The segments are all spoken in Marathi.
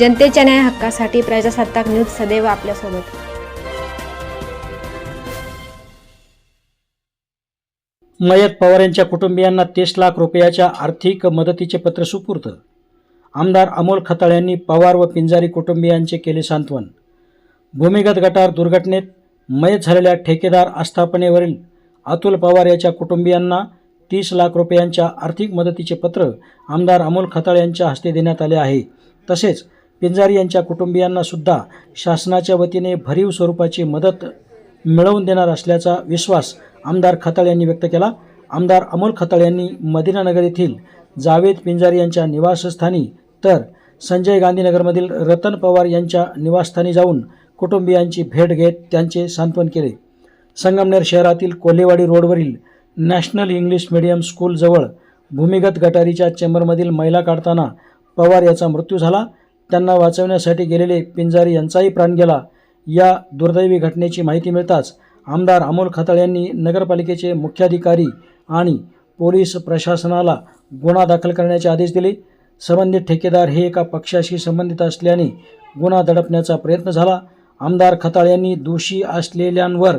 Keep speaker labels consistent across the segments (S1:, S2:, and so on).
S1: जनतेच्या न्याय हक्कासाठी प्रजासत्ताक न्यूज सदैव आपल्यासोबत.
S2: मयत पवार यांच्या कुटुंबियांना तीस लाख रुपयाच्या आर्थिक मदतीचे पत्र सुपूर्त आमदार अमोल खताळ यांनी पवार व पिंजारी कुटुंबियांचे केले सांत्वन. भूमिगत गटार दुर्घटनेत मयत झालेल्या ठेकेदार आस्थापनेवरील अतुल पवार याच्या कुटुंबियांना तीस लाख रुपयांच्या आर्थिक मदतीचे पत्र आमदार अमोल खताळ यांच्या हस्ते देण्यात आले आहे. तसेच पिंजारी यांच्या कुटुंबियांना सुद्धा शासनाच्या वतीने भरीव स्वरूपाची मदत मिळवून देणार असल्याचा विश्वास आमदार खताळ यांनी व्यक्त केला. आमदार अमोल खताळ यांनी मदिनानगर येथील जावेद पिंजारी यांच्या निवासस्थानी तर संजय गांधीनगरमधील रतन पवार यांच्या निवासस्थानी जाऊन कुटुंबियांची भेट घेत त्यांचे सांत्वन केले. संगमनेर शहरातील कोल्हेवाडी रोडवरील नॅशनल इंग्लिश मीडियम स्कूलजवळ भूमिगत गटारीच्या चेंबरमधील मैला काढताना पवार याचा मृत्यू झाला. त्यांना वाचवण्यासाठी गेलेले पिंजारी यांचाही प्राण गेला. या दुर्दैवी घटनेची माहिती मिळताच आमदार अमोल खताळ यांनी नगरपालिकेचे मुख्याधिकारी आणि पोलीस प्रशासनाला गुन्हा दाखल करण्याचे आदेश दिले. संबंधित ठेकेदार हे एका पक्षाशी संबंधित असल्याने गुन्हा दडपण्याचा प्रयत्न झाला. आमदार खताळ यांनी दोषी असलेल्यांवर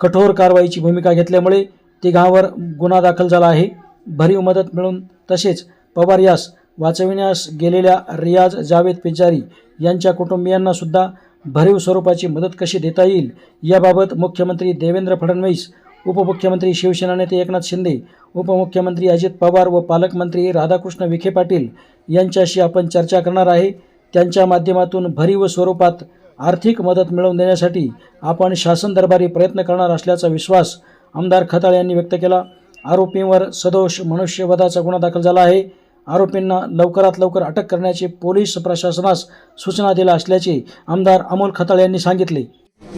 S2: कठोर कारवाईची भूमिका घेतल्यामुळे तिघांवर गुन्हा दाखल झाला आहे. भरीव मदत मिळून तसेच पवार यास वाचविण्यास गेलेल्या रियाज जावेद पिंजारी यांच्या कुटुंबियांना सुद्धा भरीव स्वरूपाची मदत कशी देता येईल याबाबत मुख्यमंत्री देवेंद्र फडणवीस उपमुख्यमंत्री शिवसेना नेते एकनाथ शिंदे उपमुख्यमंत्री अजित पवार व पालकमंत्री राधाकृष्ण विखे पाटील यांच्याशी आपण चर्चा करणार आहे. त्यांच्या माध्यमातून भरीव स्वरूपात आर्थिक मदत मिळवून देण्यासाठी आपण शासन दरबारी प्रयत्न करणार असल्याचा विश्वास आमदार खताळ यांनी व्यक्त केला. आरोपींवर सदोष मनुष्यवधाचा गुन्हा दाखल झाला आहे. आरोपींना लवकरात लवकर अटक करण्याचे पोलीस प्रशासनास सूचना दिल्या असल्याचे आमदार अमोल खताळ यांनी सांगितले.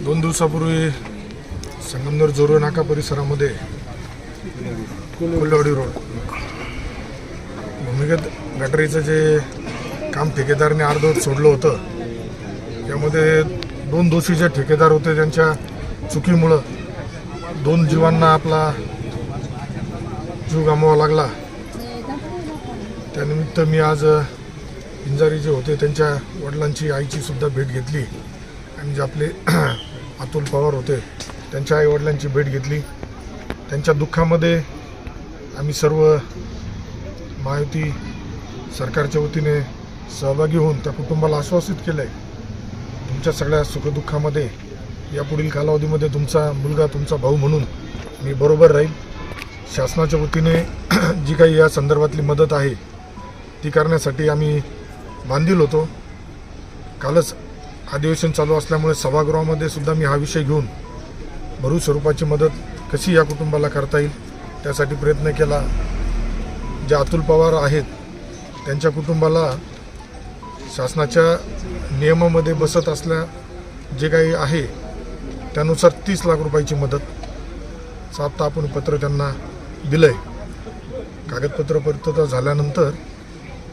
S3: दोन दिवसापूर्वी संगमनेर जोरो नाका परिसरामध्ये कोल्हेवाडी रोड भूमिगत गटरीचं जे काम ठेकेदाराने अर्धवट सोडलं होतं त्यामध्ये दोन दोषी जे ठेकेदार होते त्यांच्या चुकीमुळं दोन जीवांना आपला जीव गमावा लागला. त्यानिमित्त मी आज पिंजारी जे होते त्यांच्या वडिलांची आईची सुद्धा भेट घेतली आणि जे आपले अतुल पवार होते त्यांच्या आईवडिलांची भेट घेतली. त्यांच्या दुःखामध्ये आम्ही सर्व महायुती सरकारच्या वतीने सहभागी होऊन त्या कुटुंबाला आश्वासित केलं आहे तुमच्या सगळ्या सुखदुःखामध्ये यापुढील कालावधीमध्ये तुमचा मुलगा तुमचा भाऊ म्हणून मी बरोबर राहील. शासनाच्या वतीने जी काही या संदर्भातली मदत आहे ती करण्यासाठी आम्ही बांधील होतो. कालच अधिवेशन चालू असल्यामुळे सभागृहामध्ये सुद्धा मी हा विषय घेऊन भरू स्वरूपाची मदत कशी या कुटुंबाला करता येईल त्यासाठी प्रयत्न केला. जे अतुल पवार आहेत त्यांच्या कुटुंबाला शासनाच्या नियमामध्ये बसत असल्या जे काही आहे त्यानुसार तीस लाख रुपयाची मदत. साप्ता आपण पत्र त्यांना दिलं आहे कागदपत्र पूर्तता झाल्यानंतर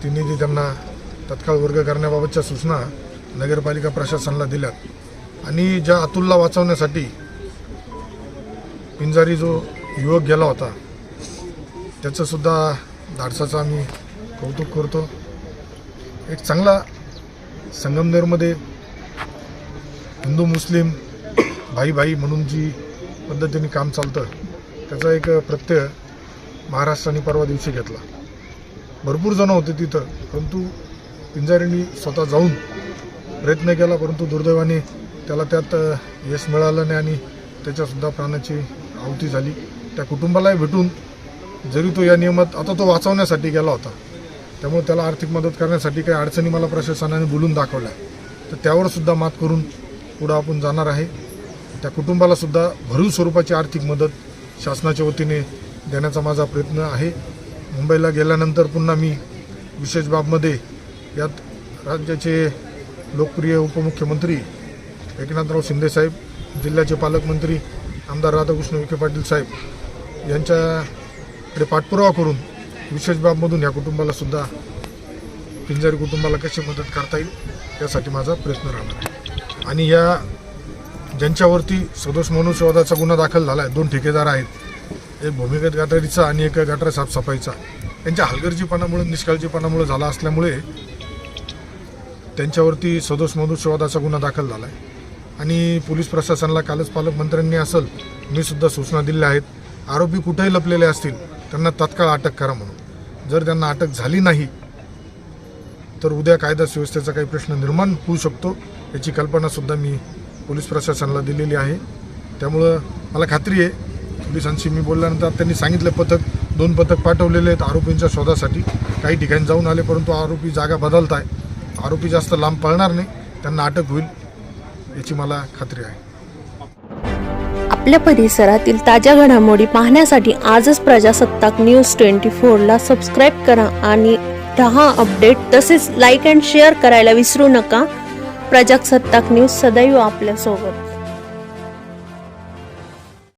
S3: ती त्यांना तत्काळ वर्ग करण्याबाबतच्या सूचना नगरपालिका प्रशासनाला दिल्यात. आणि ज्या अतुलला वाचवण्यासाठी पिंजारी जो युवक गेला होता त्याचंसुद्धा धाडसाचं आम्ही कौतुक करतो. एक चांगला संगमनेरमध्ये हिंदू मुस्लिम भाई भाई म्हणून जी पद्धतीने काम चालतं त्याचा एक प्रत्यय महाराष्ट्राने परवा दिवशी घेतला. भरपूर जण होते तिथं परंतु पिंजारींनी स्वतः जाऊन प्रयत्न केला परंतु दुर्दैवाने त्याला त्यात यश मिळालं नाही आणि त्याच्यासुद्धा प्राणाची आहुती झाली. त्या कुटुंबालाही भेटून जरी तो या नियमात आता तो वाचवण्यासाठी गेला होता त्यामुळे त्याला आर्थिक मदत करण्यासाठी काही अडचणी मला प्रशासनाने बोलून दाखवल्या. तर त्यावर सुद्धा मात करून पुढं आपण जाणार आहे. त्या कुटुंबाला सुद्धा भरीव स्वरूपाची आर्थिक मदत शासनाच्या वतीने देण्याचा माझा प्रयत्न आहे. मुंबईला गेल्यानंतर पुन्हा मी विशेष बाबमध्ये यात राज्याचे लोकप्रिय उपमुख्यमंत्री एकनाथराव शिंदेसाहेब जिल्ह्याचे पालकमंत्री आमदार राधाकृष्ण विखे पाटील साहेब यांच्याकडे पाठपुरावा करून विशेष बाबमधून या कुटुंबाला सुद्धा पिंजारी कुटुंबाला कशी मदत करता येईल यासाठी माझा प्रयत्न राहणार आणि या ज्यांच्यावरती सदोष मनुष्यवादाचा गुन्हा दाखल झाला आहे दोन ठेकेदार आहेत एक भूमिगत गटारीचा आणि एक गटार साफसफाईचा. त्यांच्या हलगर्जीपणामुळे निष्काळजीपणामुळे झाला असल्यामुळे त्यांच्यावरती सदोष मनुष्यवादाचा गुन्हा दाखल झाला आहे आणि पोलीस प्रशासनाला कालच पालकमंत्र्यांनी असेल मी सुद्धा सूचना दिल्या आहेत. आरोपी कुठेही लपलेले असतील त्यांना तत्काळ अटक करा म्हणून. जर त्यांना अटक झाली नाही तर उद्या कायदा सुव्यवस्थेचा काही प्रश्न निर्माण होऊ शकतो याची कल्पनासुद्धा मी पोलीस प्रशासनाला दिलेली आहे. त्यामुळं मला खात्री आहे पोलिसांशी मी बोलल्यानंतर त्यांनी सांगितलं पथक दोन पथक पाठवलेले आहेत आरोपींच्या शोधासाठी. काही ठिकाणी जाऊन आले परंतु आरोपी जागा बदलत आहे आरोपी जास्त लांब पळणार नाही त्यांना अटक होईल याची मला खात्री आहे.
S4: आपल्या परिसरातील ताज्या घडामोडी पाहण्यासाठी आजच प्रजासत्ताक न्यूज ट्वेंटी फोरला सबस्क्राईब करा आणि रहा अपडेट तसेच लाईक अँड शेअर करायला विसरू नका. प्रजासत्ताक न्यूज सदैव आपल्यासोबत.